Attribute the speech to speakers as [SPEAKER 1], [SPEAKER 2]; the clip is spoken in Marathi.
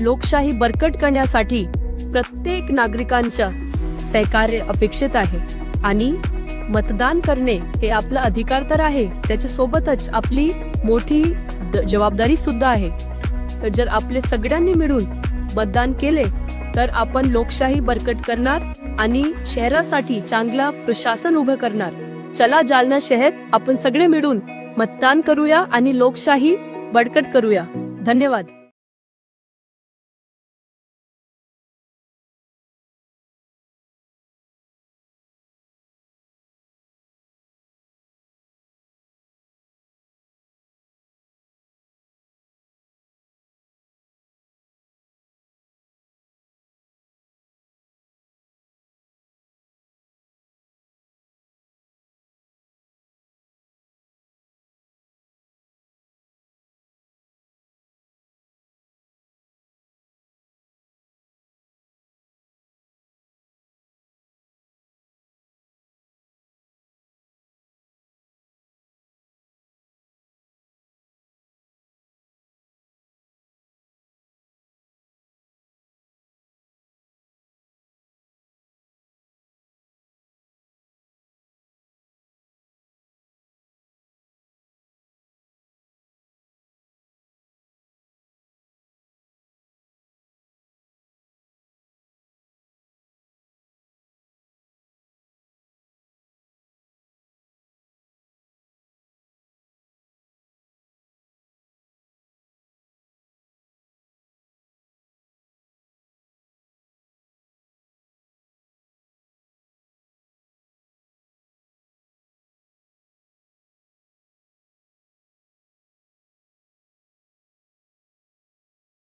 [SPEAKER 1] लोकशाही बरकट करण्यासाठी प्रत्येक नागरिकांच्या सहकार्य अपेक्षित आहे. आणि मतदान करणे हे आपला अधिकार तर आहे त्याच्या सोबतच आपली मोठी द- जबाबदारी सुद्धा आहे. तर जर आपले सगळ्यांनी मिळून मतदान केले तर आपण लोकशाही बरकट करणार आणि शहरासाठी चांगला प्रशासन उभं करणार. चला जालना शहर आपण सगळे मिळून मतदान करूया आणि लोकशाही बळकट करूया. धन्यवाद.